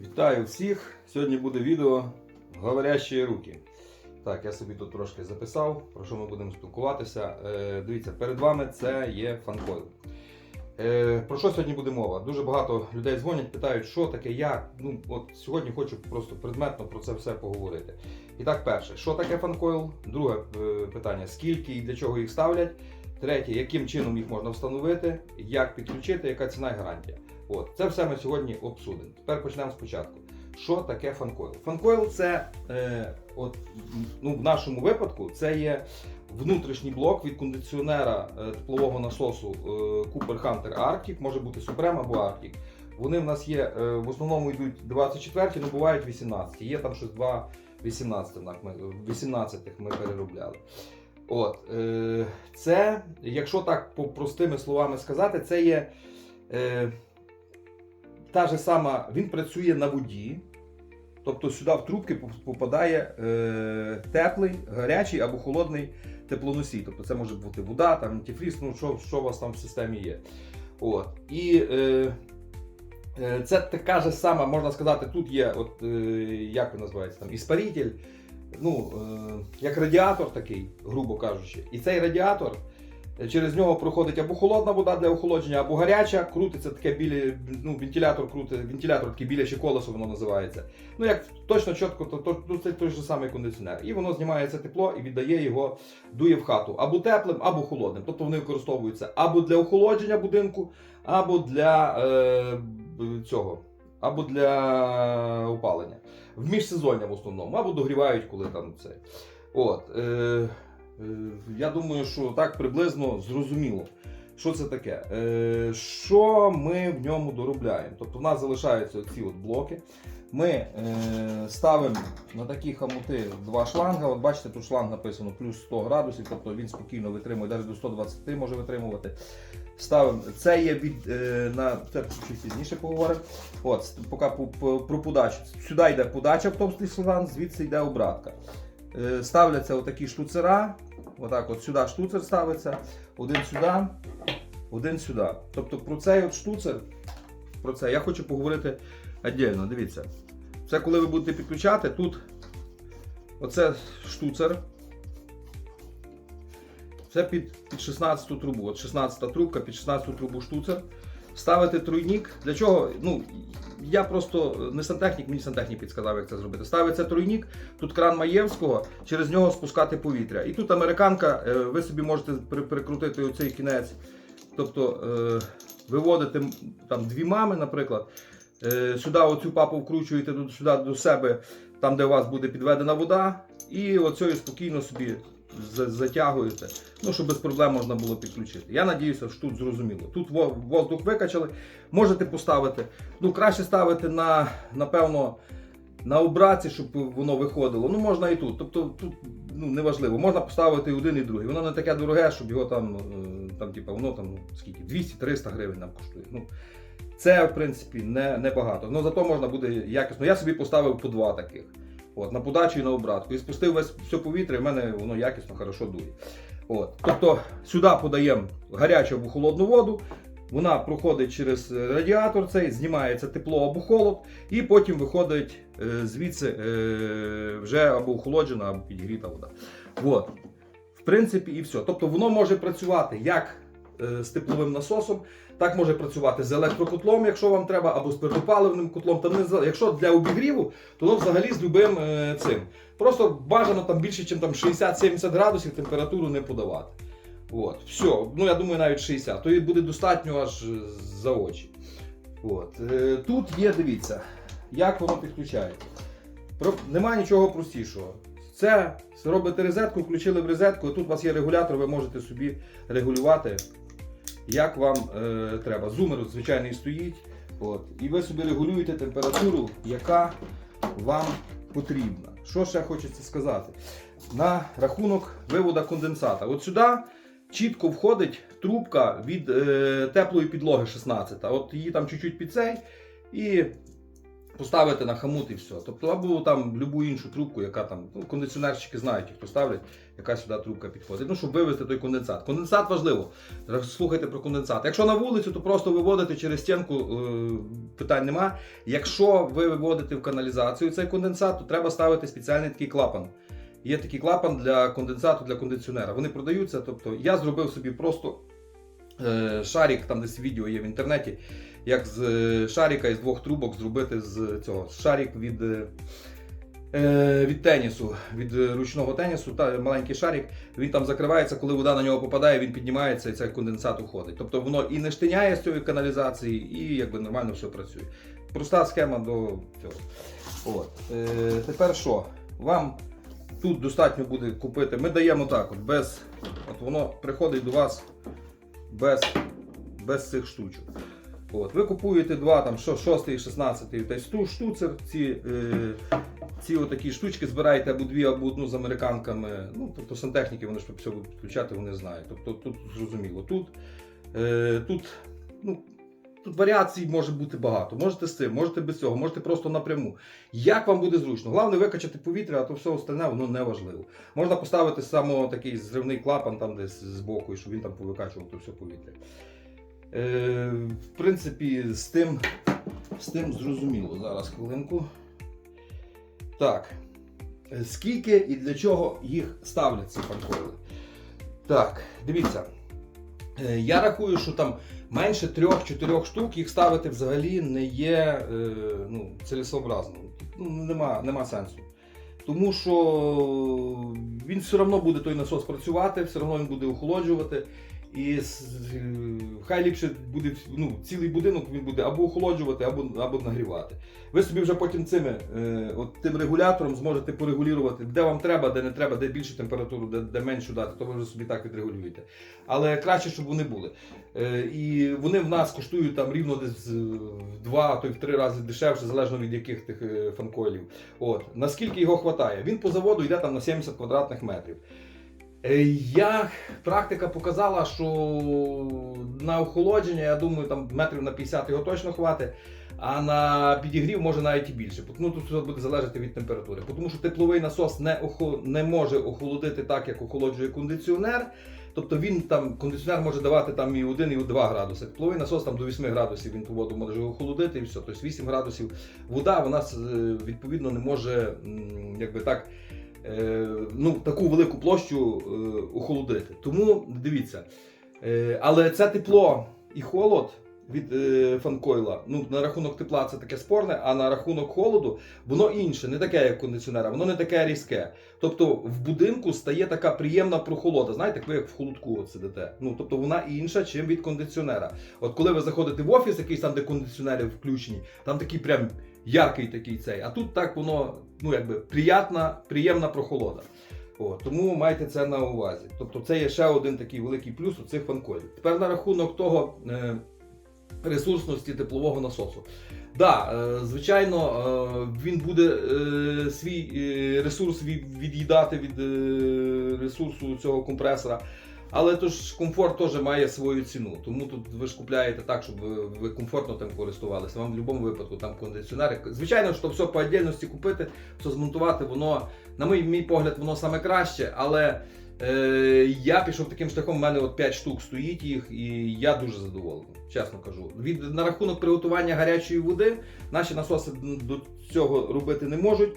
Вітаю всіх! Сьогодні буде відео Говорящі руки. Так, я собі тут трошки записав, про що ми будемо спілкуватися. Е, дивіться, перед вами це є фанкойл. Е, про що сьогодні буде мова? Дуже багато людей дзвонять, питають, що таке, як. Ну, от сьогодні хочу просто предметно про це все поговорити. І так, перше, що таке фанкойл? Друге е, питання: скільки і для чого їх ставлять? Третє, яким чином їх можна встановити, як підключити, яка ціна і гарантія. От, це все ми сьогодні обсудимо. Тепер почнемо спочатку. Що таке фанкойл? Фанкойл це, е, от, ну, в нашому випадку, це є внутрішній блок від кондиціонера е, теплового насосу е, Cooper Hunter Arctic, може бути Supreme або Arctic. Вони в нас є, е, в основному йдуть 24, але бувають 18. Є там щось 2 18 ми, 18 ми переробляли. От, е, це, якщо так по простими словами сказати, це є. Е, та же сама, він працює на воді, тобто сюди в трубки попадає е, теплий, гарячий або холодний теплоносій. Тобто це може бути вода, там, антифріз, ну що, що у вас там в системі є. От. І е, е, це така ж сама, можна сказати, тут є, от, е, як він називається, там, іспаритель, ну, е, як радіатор такий, грубо кажучи. І цей радіатор. Через нього проходить або холодна вода для охолодження, або гаряча, крутиться таке білі, ну, вентилятор крутить, вентилятор таке біляче колесо воно називається. Ну як точно чітко, то, то, то це той же самий кондиціонер. І воно знімає це тепло і віддає його, дує в хату або теплим, або холодним. Тобто вони використовуються або для охолодження будинку, або для е, цього, або для опалення. В міжсезоння в основному, або догрівають, коли там це. От, е, е, я думаю, що так приблизно зрозуміло, що це таке. Е, що ми в ньому доробляємо? Тобто в нас залишаються ці от блоки. Ми е, ставимо на такі хамути два шланга. От бачите, тут шланг написано плюс 100 градусів, тобто він спокійно витримує, навіть до 120 може витримувати. Ставимо. Це є від е, на це чуть пізніше поговоримо. От, поки по- по- про подачу. Сюди йде подача в товстий шланг, звідси йде обратка. Е, ставляться отакі штуцера. Отак, от сюди штуцер ставиться, один сюди, один сюди. Тобто про цей от штуцер, про це я хочу поговорити віддільно. Дивіться. Це коли ви будете підключати, тут оце штуцер. Це під, під 16 трубу. От 16 трубка під 16 трубу штуцер. Ставити тройник. Для чого? Ну, я просто не сантехнік, мені сантехнік підказав, як це зробити. Ставиться тройник, тут кран Маєвського, через нього спускати повітря. І тут американка, е, ви собі можете прикрутити оцей кінець, тобто е, виводити там дві мами, наприклад. Е, Сюди оцю папу вкручуєте сюди до себе, там де у вас буде підведена вода, і оцею спокійно собі затягуєте, ну, щоб без проблем можна було підключити. Я надіюся, що тут зрозуміло. Тут воздух викачали, можете поставити. Ну, краще ставити на, напевно, на обраці, щоб воно виходило. Ну, можна і тут. Тобто тут ну, неважливо. Можна поставити і один і другий. Воно не таке дороге, щоб його там, е, там типу, воно там, ну, скільки, 200-300 гривень нам коштує. Ну, це, в принципі, не, не багато. Ну, зато можна буде якісно. Я собі поставив по два таких. От, на подачу і на обратку. І спустив весь все повітря, і в мене воно якісно, хорошо дує. От. Тобто сюди подаємо гарячу або холодну воду, вона проходить через е, радіатор цей, знімається тепло або холод, і потім виходить е, звідси е, вже або охолоджена, або підігріта вода. От. В принципі, і все. Тобто воно може працювати як з тепловим насосом, так може працювати з електрокотлом, якщо вам треба, або з твердопаливним котлом. Там не якщо для обігріву, то воно взагалі з любим е, цим. Просто бажано там більше, ніж там 60-70 градусів температуру не подавати. От, все, ну я думаю, навіть 60, то і буде достатньо аж е, за очі. От. Е, тут є, дивіться, як воно підключається. Нема нічого простішого. Це робите розетку, включили в розетку, і тут у вас є регулятор, ви можете собі регулювати, як вам е, треба. Зумер звичайний стоїть. От, і ви собі регулюєте температуру, яка вам потрібна. Що ще хочеться сказати? На рахунок виводу конденсата. От сюди чітко входить трубка від е, теплої підлоги 16. От її там чуть-чуть під цей. І поставити на хамут і все. Тобто, або там любу іншу трубку, яка там, ну, кондиціонерщики знають, хто ставлять, яка сюди трубка підходить. Ну, щоб вивести той конденсат. Конденсат важливо. Слухайте про конденсат. Якщо на вулицю, то просто виводите через стінку, е, питань нема. Якщо ви виводите в каналізацію цей конденсат, то треба ставити спеціальний такий клапан. Є такий клапан для конденсату, для кондиціонера. Вони продаються. Тобто я зробив собі просто е, шарик, там десь відео є в інтернеті, як з е, шарика із двох трубок зробити з цього шарик від. е, е, Від тенісу, від ручного тенісу, та маленький шарик, він там закривається, коли вода на нього попадає, він піднімається і цей конденсат уходить. Тобто воно і не штиняє з цієї каналізації, і якби нормально все працює. Проста схема до цього. От. Е, тепер що? Вам тут достатньо буде купити. Ми даємо так, от без. От воно приходить до вас без, без цих штучок. От. Ви купуєте два, там, що, 6 і 16 десь штуцер, ці, е, ці отакі штучки збираєте або дві, або одну з американками. Ну, тобто сантехніки вони ж все будуть включати, вони знають. Тобто тут зрозуміло. Тут, е, тут, ну, тут варіацій може бути багато. Можете з цим, можете без цього, можете просто напряму. Як вам буде зручно? Головне викачати повітря, а то все остальне воно не важливо. Можна поставити само такий зривний клапан там десь збоку, і щоб він там повикачував то все повітря. Е, в принципі, з тим, з тим зрозуміло. Зараз хвилинку. Так. Скільки і для чого їх ставлять ці фанкойли? Так, дивіться. Е, Я рахую, що там менше 3-4 штук їх ставити взагалі не є е, ну, цілесообразно. Ну, нема, нема сенсу. Тому що він все одно буде той насос працювати, все одно він буде охолоджувати. І хай ліпше буде ну, цілий будинок він буде або охолоджувати, або, або нагрівати. Ви собі вже потім цими, е, от тим регулятором зможете порегулювати, де вам треба, де не треба, де більше температуру, де, де меншу дати, то ви вже собі так відрегулюєте. Але краще, щоб вони були. Е, і вони в нас коштують там рівно десь е, в два, то й в три рази дешевше, залежно від яких тих е, фанкойлів. От. Наскільки його вистачає? Він по заводу йде там на 70 квадратних метрів. Е, Я, практика показала, що на охолодження, я думаю, там метрів на 50 його точно хватить, а на підігрів може навіть і більше. Ну, тут все буде залежати від температури. Тому що тепловий насос не, охо... не може охолодити так, як охолоджує кондиціонер. Тобто він там, кондиціонер може давати там і 1, і 2 градуси. Тепловий насос там до 8 градусів він ту воду може охолодити і все. Тобто 8 градусів вода вона е, відповідно не може якби так ну, таку велику площу е, охолодити. Тому дивіться. Е, але це тепло і холод від е, фанкойла. Ну, на рахунок тепла це таке спорне, а на рахунок холоду воно інше, не таке, як кондиціонера, воно не таке різке. Тобто в будинку стає така приємна прохолода. Знаєте, ви як в холодку сидите. Ну, тобто вона інша, чим від кондиціонера. От коли ви заходите в офіс, якийсь там, де кондиціонери включені, там такий прям яркий такий цей. А тут так воно, ну якби приятна, приємна прохолода. О, тому майте це на увазі. Тобто це є ще один такий великий плюс у цих фанколів. Тепер на рахунок того е, ресурсності теплового насосу. Да, е, звичайно, е, він буде е, свій ресурс від- від'їдати від ресурсу цього компресора. Але то ж комфорт теж має свою ціну. Тому тут ви ж купляєте так, щоб ви, комфортно тим користувалися. Вам в будь-якому випадку там кондиціонери. Звичайно, що все по віддільності купити, все змонтувати, воно, на мій, мій погляд, воно саме краще, але е, я пішов таким шляхом, в мене от 5 штук стоїть їх, і я дуже задоволений, чесно кажу. Від, на рахунок приготування гарячої води, наші насоси до цього робити не можуть.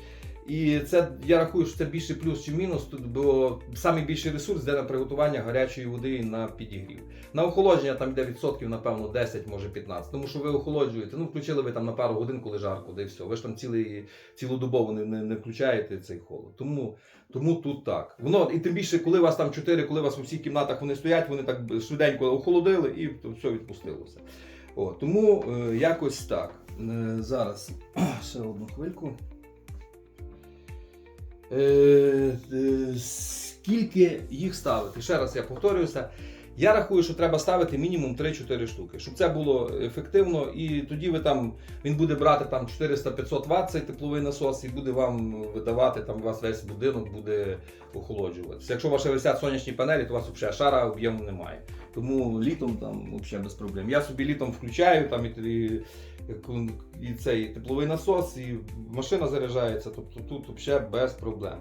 І це я рахую, що це більше плюс чи мінус, тут, бо найбільший ресурс йде на приготування гарячої води на підігрів. На охолодження там йде відсотків, напевно, 10, може 15. Тому що ви охолоджуєте. Ну, включили ви там на пару годин, коли жарко, де все. Ви ж там цілий, цілодобово не, не, не включаєте цей холод. Тому, тому тут так. Воно, і тим більше, коли вас там 4, коли вас у всіх кімнатах вони стоять, вони так швиденько охолодили і то все відпустилося. О, тому е, якось так. Е, зараз ще одну хвильку. Е, е, скільки їх ставити? Ще раз я повторююся. Я рахую, що треба ставити мінімум 3-4 штуки, щоб це було ефективно, і тоді ви там він буде брати там 400-500 Вт цей тепловий насос і буде вам видавати там у вас весь будинок буде охолоджуватися. Якщо у вас висять сонячні панелі, то у вас взагалі шара об'єму немає. Тому літом там взагалі без проблем. Я собі літом включаю там і, і, і цей тепловий насос, і машина заряджається. Тобто тут взагалі без проблем.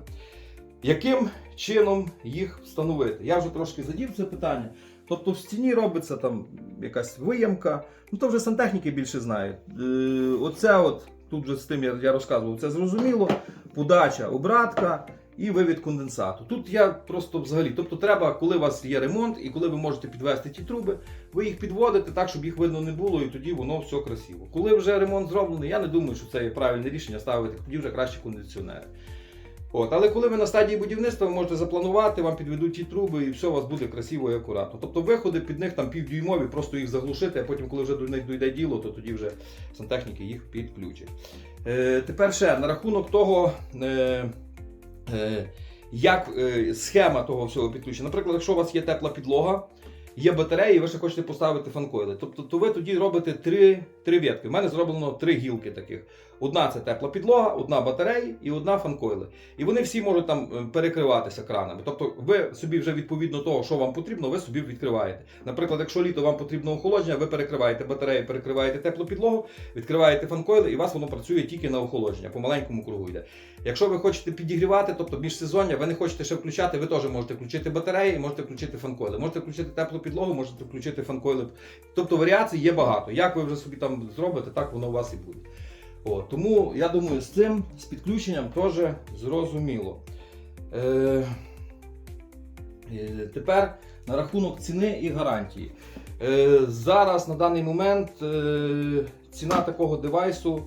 Яким чином їх встановити? Я вже трошки задів це питання. Тобто в стіні робиться там якась виямка, ну то вже сантехніки більше знають. Е, оце от, тут вже з тим я, я розказував, це зрозуміло. Подача, обратка і вивід конденсату. Тут я просто взагалі, тобто треба, коли у вас є ремонт і коли ви можете підвести ті труби, ви їх підводите так, щоб їх видно не було, і тоді воно все красиво. Коли вже ремонт зроблений, я не думаю, що це є правильне рішення ставити, тоді вже краще кондиціонери. От, але коли ви на стадії будівництва, ви можете запланувати, вам підведуть ті труби і все у вас буде красиво і акуратно. Тобто виходи під них там півдюймові, просто їх заглушити, а потім, коли вже дійде діло, то тоді вже сантехніки їх підключать. Е, тепер ще на рахунок того, е, е, як е, схема того всього підключення. Наприклад, якщо у вас є тепла підлога, є батареї, і ви ще хочете поставити фанкойли. Тобто то ви тоді робите три, три ветки. У мене зроблено три гілки таких. Одна це тепла підлога, одна батарея і одна фанкойли. І вони всі можуть там е, перекриватися кранами. Тобто ви собі вже відповідно того, що вам потрібно, ви собі відкриваєте. Наприклад, якщо літо вам потрібно охолодження, ви перекриваєте батарею, перекриваєте теплу підлогу, відкриваєте фанкойли, і у вас воно працює тільки на охолодження, по маленькому кругу йде. Якщо ви хочете підігрівати, тобто міжсезоння, ви не хочете ще включати, ви теж можете включити батареї, можете включити фанкойли, можете включити теплу підлогу, можете включити фанкойли. Тобто варіацій є багато. Як ви вже собі там зробите, так воно у вас і буде. О, тому я думаю, з цим, з підключенням теж зрозуміло. Е, е, тепер на рахунок ціни і гарантії. Е, зараз на даний момент е, ціна такого девайсу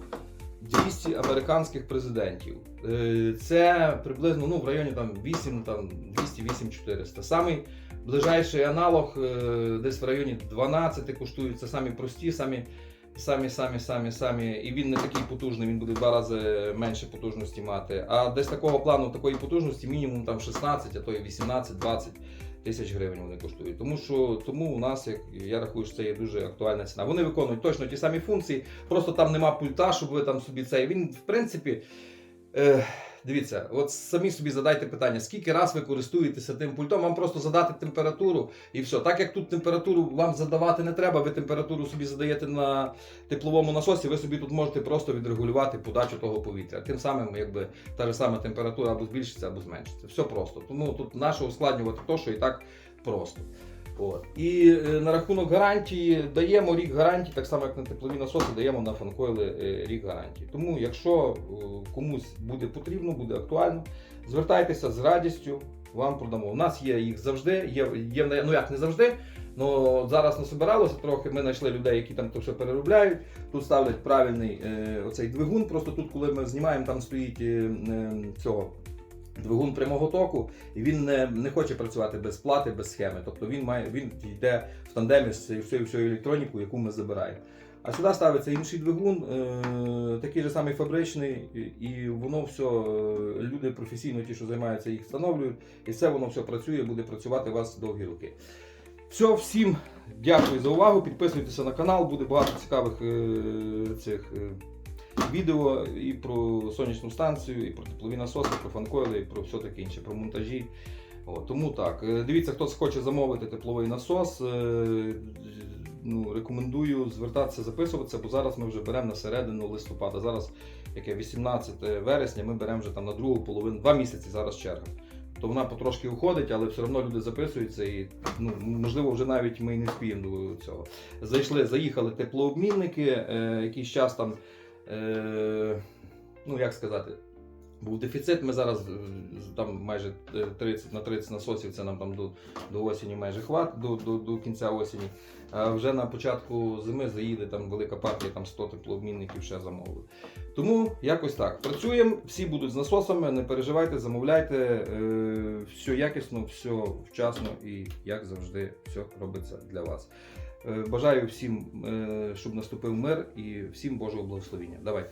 200 американських президентів. Е, це приблизно ну, в районі там, 8, там, 200-8-400. Самий ближайший аналог е, десь в районі 12 коштують. Це самі прості, самі самі, самі, самі, самі, і він не такий потужний, він буде в два рази менше потужності мати. А десь такого плану, такої потужності, мінімум там 16, а то і 18-20 тисяч гривень вони коштують. Тому що тому у нас, як я рахую, що це є дуже актуальна ціна. Вони виконують точно ті самі функції, просто там нема пульта, щоб ви там собі цей. Він, в принципі. Е, Дивіться, от самі собі задайте питання, скільки раз ви користуєтеся тим пультом, вам просто задати температуру і все. Так як тут температуру вам задавати не треба, ви температуру собі задаєте на тепловому насосі, ви собі тут можете просто відрегулювати подачу того повітря. Тим самим, якби та ж сама температура або збільшиться, або зменшиться. Все просто. Тому тут наше ускладнювати то, що і так просто. От. І е, на рахунок гарантії даємо рік гарантії, так само як на теплові насоси, даємо на фанкойли е, рік гарантії. Тому, якщо е, комусь буде потрібно, буде актуально, звертайтеся з радістю, вам продамо. У нас є їх завжди, є, є ну як не завжди. Ну зараз насобиралося трохи. Ми знайшли людей, які там то все переробляють. Тут ставлять правильний е, оцей двигун. Просто тут, коли ми знімаємо, там стоїть е, е, цього. Двигун прямого току, і він не, не хоче працювати без плати, без схеми. Тобто він має він йде в тандемі з всією електронікою, яку ми забираємо. А сюди ставиться інший двигун, е, такий же самий фабричний, і, воно все, е, люди професійно, ті, що займаються, їх встановлюють, і все воно все працює, буде працювати у вас довгі роки. Все, всім дякую за увагу. Підписуйтеся на канал, буде багато цікавих е, цих. Відео і про сонячну станцію, і про теплові насоси, про фанкойли, і про все таке інше, про монтажі. О, тому так. Е, Дивіться, хто хоче замовити тепловий насос. е, Ну, рекомендую звертатися, записуватися, бо зараз ми вже беремо на середину листопада. Зараз яке 18 вересня, ми беремо вже там на другу половину, два місяці зараз черга. То вона потрошки уходить, але все одно люди записуються і ну, можливо вже навіть ми і не спіємо до цього. Зайшли, заїхали теплообмінники, е, якийсь час там е, ну як сказати, був дефіцит. Ми зараз е, там майже 30 на 30 насосів, це нам там до, до осені майже хват, до, до, до кінця осені. А вже на початку зими заїде там велика партія, там 100 теплообмінників ще замовили. Тому якось так. Працюємо, всі будуть з насосами, не переживайте, замовляйте, е, все якісно, все вчасно і як завжди, все робиться для вас. Е, Бажаю всім, е, щоб наступив мир і всім Божого благословення. Давайте.